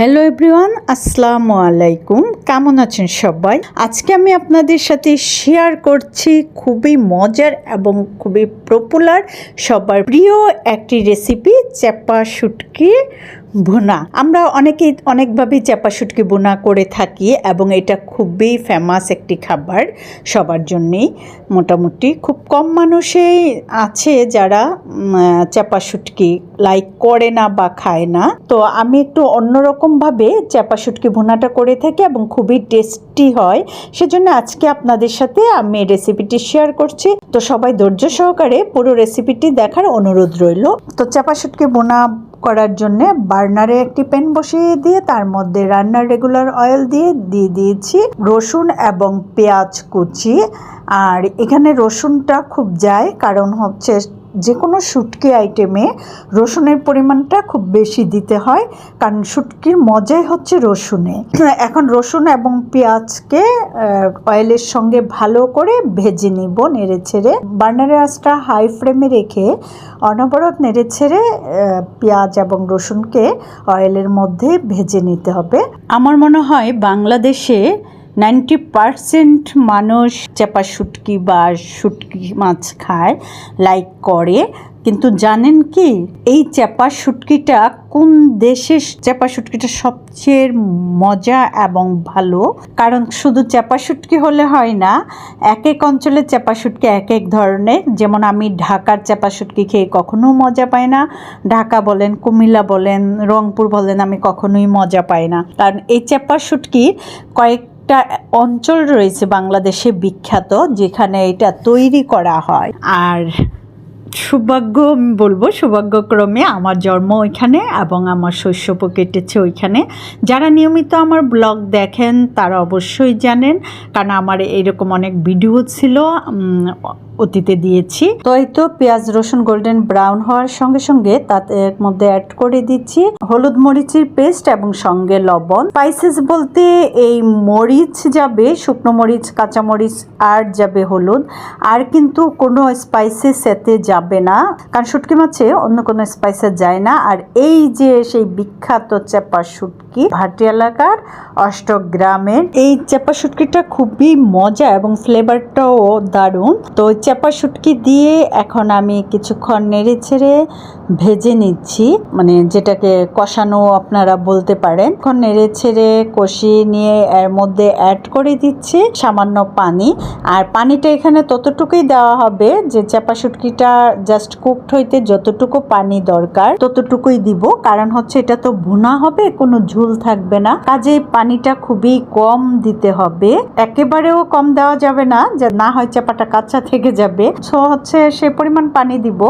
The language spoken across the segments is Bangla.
হ্যালো এভরিওয়ান আসসালামু আলাইকুম। কেমন আছেন সবাই? আজকে আমি আপনাদের সাথে শেয়ার করছি খুবই মজার এবং খুবই পপুলার সবার প্রিয় একটি রেসিপি চ্যাপা শুটকি। ভুনা। আমরা অনেকেই অনেকভাবে চেপা শুটকি করে থাকি এবং এটা খুবই ফেমাস একটি খাবার সবার জন্যেই। মোটামুটি খুব কম মানুষেই আছে যারা উম, শুটকি লাইক করে না বা খায় না। তো আমি একটু অন্যরকমভাবে চেপা শুটকি করে থাকি এবং খুবই টেস্টি হয়। সেজন্য আজকে আপনাদের সাথে আমি রেসিপিটি শেয়ার করছি। তো সবাই ধৈর্য সহকারে পুরো রেসিপিটি দেখার অনুরোধ রইল। তো চেপা শুটকি বোনা করার জন্য বার্নারে একটি প্যান বসিয়ে দিয়ে তার মধ্যে রান্নার রেগুলার অয়েল দিয়ে দিয়ে দিয়েছি রসুন এবং পেঁয়াজ কুচি। আর এখানে রসুনটা খুব যায়, কারণ হচ্ছে যে কোনো শুটকি আইটেমে রসুনের পরিমাণটা খুব বেশি দিতে হয়, কারণ শুটকির মজাই হচ্ছে রসুনে। এখন রসুন এবং পেঁয়াজকে অয়েলের সঙ্গে ভালো করে ভেজে নিব নেড়ে ছেড়ে। বার্নারের আঁচটা হাই ফ্লেমে রেখে অনবরত নেড়ে ছেড়ে পেঁয়াজ এবং রসুনকে অয়েলের মধ্যে ভেজে নিতে হবে। আমার মনে হয় বাংলাদেশে নাইনটি পারসেন্ট মানুষ চাপা শুটকি বা শুটকি মাছ খায় লাইক করে। কিন্তু জানেন কি, এই চাপা শুটকিটা কোন দেশের চাপা শুটকিটা সবচেয়ে মজা এবং ভালো? কারণ শুধু চাপা শুটকি হলে হয় না, এক এক অঞ্চলের চাপা শুটকি এক এক ধরনের। যেমন আমি ঢাকার চাপা শুটকি খেয়ে কখনো মজা পাই না। ঢাকা বলেন, কুমিল্লা বলেন, রংপুর বলেন, আমি কখনোই মজা পাই না। কারণ এই চাপা শুটকি কয়েক একটা অঞ্চল রয়েছে বাংলাদেশে বিখ্যাত, যেখানে এটা তৈরি করা হয়। আর সৌভাগ্য বলব, সৌভাগ্যক্রমে আমার জন্ম ওইখানে এবং আমার শৈশব কেটেছে ওইখানে। যারা নিয়মিত আমার ব্লগ দেখেন, তারা অবশ্যই জানেন, কারণ আমার এরকম অনেক ভিডিও ছিল অতীতে দিয়েছি। তো এই তো পেঁয়াজ, রসুন গোল্ডেন ব্রাউন হওয়ার সঙ্গে সঙ্গে তাতে এর মধ্যে অ্যাড করে দিচ্ছি। হলুদ মরিচের পেস্ট এবং সঙ্গে লবণ। স্পাইসেস বলতে এই মরিচ যাবে, শুকনো মরিচ, কাঁচা মরিচ, আর যাবে হলুদ। আর কিন্তু কোনো স্পাইসেস এতে যাবে না। কারণ শুটকি মাছে অন্য কোনো স্পাইসেস যায় না। আর এই যে সেই বিখ্যাত চেপা শুটকি, ভাটি এলাকার অষ্টগ্রামের এই চেপা শুটকিটা খুবই মজা এবং ফ্লেভারটাও দারুণ। তো চেপা শুটকি দিয়ে এখন আমি কিছুক্ষণ নেড়ে ছেড়ে ভেজে নিচ্ছি। মানে যেটাকে কষানো আপনারা বলতে পারেন। এখন নেড়ে ছেড়ে কষিয়ে নিয়ে এর মধ্যে অ্যাড করে দিচ্ছি সামান্য পানি। আর পানিটা এখানে ততটুকুই দেওয়া হবে যে চাপা শুটকিটা জাস্ট কুকড হইতে যতটুকু পানি দরকার ততটুকুই দিব। কারণ হচ্ছে এটা তো ভুনা হবে, কোনো ঝুল থাকবে না। কাজে পানিটা খুবই কম দিতে হবে। একেবারেও কম দেওয়া যাবে না, যে না হয় চাপাটা কাঁচা থেকে যাবে। সো হচ্ছে সে পরিমাণ পানি দিব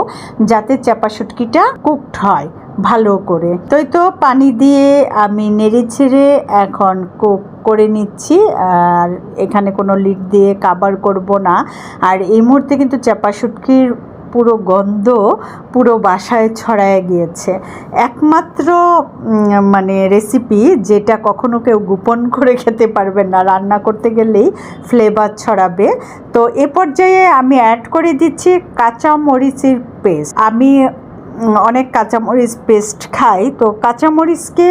যাতে চাপা শুটকিটা কুকড হয় ভালো করে। তোই তো পানি দিয়ে আমি নেড়ে ছেড়ে এখন কুক করে নিচ্ছি। আর এখানে কোনো লিড দিয়ে কাবার করব না। আর এই মুহূর্তে কিন্তু চাপা শুটকির পুরো গন্ধ পুরো বাসায় ছড়ায় গিয়েছে। একমাত্র মানে রেসিপি যেটা কখনো কেউ গোপন করে খেতে পারবে না, রান্না করতে গেলেই ফ্লেভার ছড়াবে। তো এ পর্যায়ে আমি অ্যাড করে দিচ্ছি কাঁচা মরিচের পেস্ট আমি অনেক কাঁচামরিচ পেস্ট খাই। তো কাঁচামরিচকে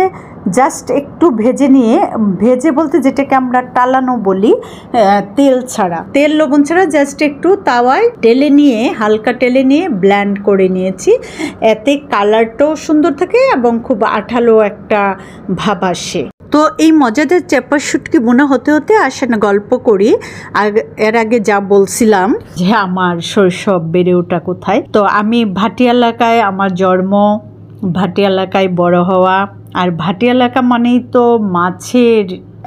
জাস্ট একটু ভেজে নিয়ে, ভেজে বলতে যেটাকে আমরা টালানো বলি তেল ছাড়া। তেল লবণ ছাড়া জাস্ট একটু তাওয়ায় টেলে নিয়ে, হালকা টেলে নিয়ে ব্ল্যান্ড করে নিয়েছি। এতে কালারটাও সুন্দর থাকে এবং খুব আঠালো একটা ভাব আসে। তো এই মজাদার চ্যাপার শুটকি মনে হতে হতে আসে না গল্প করি। আর এর আগে যা বলছিলাম যে আমার শৈশব বেড়ে ওঠা কোথায়। তো আমি ভাটি এলাকায় আমার জন্ম ভাটি এলাকায় বড় হওয়া। আর ভাটি এলাকা মানেই তো মাছের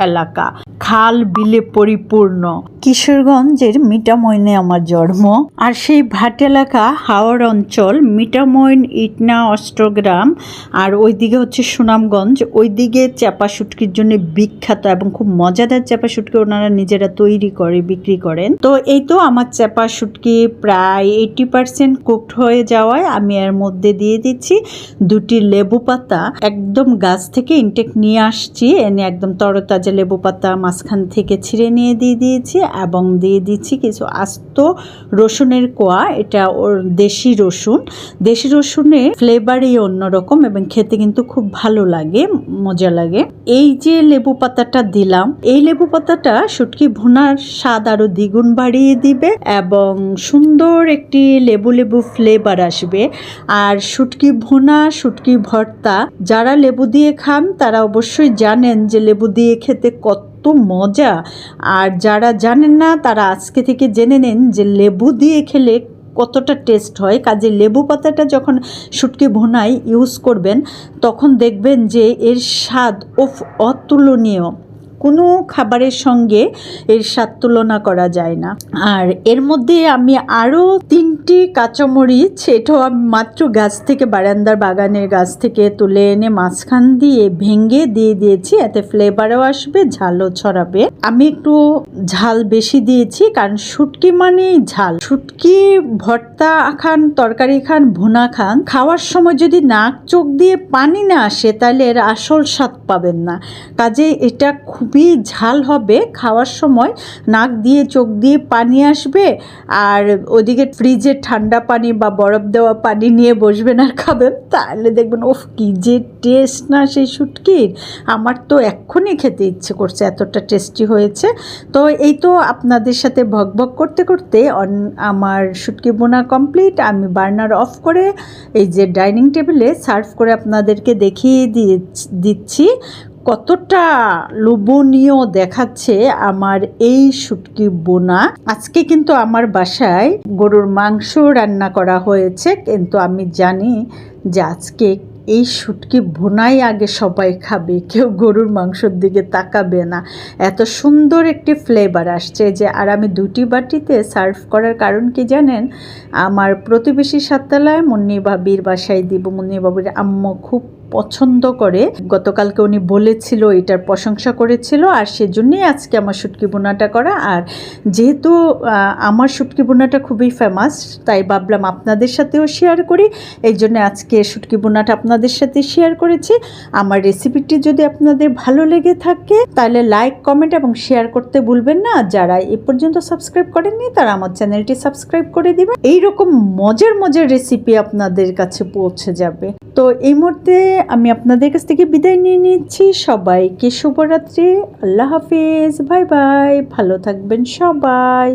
এলাকা। খাল বিলে পরিপূর্ণ। কিশোরগঞ্জের মিটামইনে আমার জন্ম। আর সেই ভাট এলাকা, হাওড় অঞ্চল মিটামইন ইটনা, অষ্টগ্রাম, আর ওইদিকে হচ্ছে সুনামগঞ্জ। ওইদিকে চাপা শুটকির জন্য বিখ্যাত এবং খুব মজাদার চাপা শুটকি ওনারা নিজেরা তৈরি করে, বিক্রি করেন। তো এই তো আমার চাপা শুটকি প্রায় এইটি পার্সেন্ট কুকড হয়ে যাওয়ায় আমি এর মধ্যে দিয়ে দিচ্ছি দুটি লেবু পাতা। একদম গাছ থেকে ইনটেক নিয়ে আসছি, এনে একদম তরতাজা লেবু পাতা মাঝখান থেকে ছিঁড়ে নিয়ে দিয়ে দিয়েছি এবং দিয়ে দিচ্ছি কিছু আস্ত রসুনের কোয়া। এটা ওর দেশি রসুন। দেশি রসুনের ফ্লেভারই অন্যরকম এবং খেতে কিন্তু খুব ভালো লাগে, মজা লাগে। এই যে লেবু পাতাটা দিলাম, এই লেবু পাতাটা শুটকি ভুনার স্বাদ আরও দ্বিগুণ বাড়িয়ে দিবে এবং সুন্দর একটি লেবু লেবু ফ্লেভার আসবে। আর শুটকি ভুনা, শুটকি ভর্তা, যারা লেবু দিয়ে খান তারা অবশ্যই জানেন যে লেবু দিয়ে খেতে কত মজা। আর যারা জানেন না, তারা আজকে থেকে জেনে নেন যে লেবু দিয়ে খেলে কতটা টেস্ট হয়। কাজে লেবু পাতাটা যখন শুটকি ভোনায় ইউজ করবেন, তখন দেখবেন যে এর স্বাদ অতুলনীয়। কোনো খাবারের সঙ্গে এর স্বাদ তুলনা করা যায় না। আর এর মধ্যে আমি আরও তিনটি কাঁচামরিচ, এটাও আমি মাত্র গাছ থেকে, বারান্দার বাগানের গাছ থেকে তুলে এনে মাঝখান দিয়ে ভেঙে দিয়ে দিয়েছি। এতে ফ্লেভারও আসবে, ঝালও ছড়াবে। আমি একটু ঝাল বেশি দিয়েছি, কারণ শুটকি মানেই ঝাল। শুটকি, ভর্তা খান, তরকারি খান, ভুনা খান, খাওয়ার সময় যদি নাক চোখ দিয়ে পানি না আসে, তাহলে এর আসল স্বাদ পাবেন না। কাজে এটা খুবই ঝাল হবে। খাওয়ার সময় নাক দিয়ে, চোখ দিয়ে পানি আসবে আর ওদিকে ফ্রিজে ঠান্ডা পানি বা বরফ দেওয়া পানি নিয়ে বসবেন আর খাবেন। তাহলে দেখবেন, ওফ, কি যে টেস্ট না সেই শুটকির। আমার তো এক্ষুনি খেতে ইচ্ছে করছে, এতটা টেস্টি হয়েছে। তো এই তো আপনাদের সাথে ভকভক করতে করতে আমার শুটকি বোনা কমপ্লিট আমি বার্নার অফ করে এই যে ডাইনিং টেবিলে সার্ভ করে আপনাদেরকে দেখিয়ে দিয়ে দিচ্ছি। কতটা লোভনীয় দেখাচ্ছে আমার এই শুটকি বোনা। আজকে কিন্তু আমার বাসায় গরুর মাংস রান্না করা হয়েছে, কিন্তু আমি জানি যে আজকে এই শুটকি ভুনাই আগে সবাই খাবে, কেউ গরুর মাংসর দিকে তাকাবে না। এত সুন্দর একটি ফ্লেভার আসছে যে, আর আমি দুটি বাটিতে সার্ভ করার কারণ কি জানেন? আমার প্রতিবেশী সাততলায় মুন্নি বাবির বাসায় দিব, মুন্নি বাবির আম্মু খুব পছন্দ করে। গতকালকে উনি বলেছিল, এটার প্রশংসা করেছিল, আর সেজন্যই আজকে আমার শুটকি বোনাটা করা। আর যেহেতু আমার শুটকি বোনাটা খুবই ফেমাস তাই ভাবলাম আপনাদের সাথেও শেয়ার করি। এই জন্য আজকে শুটকি বোনাটা আপনাদের সাথে শেয়ার করেছি। আমার রেসিপিটি যদি আপনাদের ভালো লেগে থাকে, তাহলে লাইক কমেন্ট এবং শেয়ার করতে ভুলবেন না। যারা এ পর্যন্ত সাবস্ক্রাইব করেননি, তারা আমার চ্যানেলটি সাবস্ক্রাইব করে দিবেন। এইরকম মজার মজার রেসিপি আপনাদের কাছে পৌঁছে যাবে। তো এই মুহূর্তে আমি আপনাদের কাছ থেকে বিদায় নিয়ে নিচ্ছি। সবাইকে শুভরাত্রি। আল্লাহ হাফিজ। Bye bye. ভালো থাকবেন সবাই।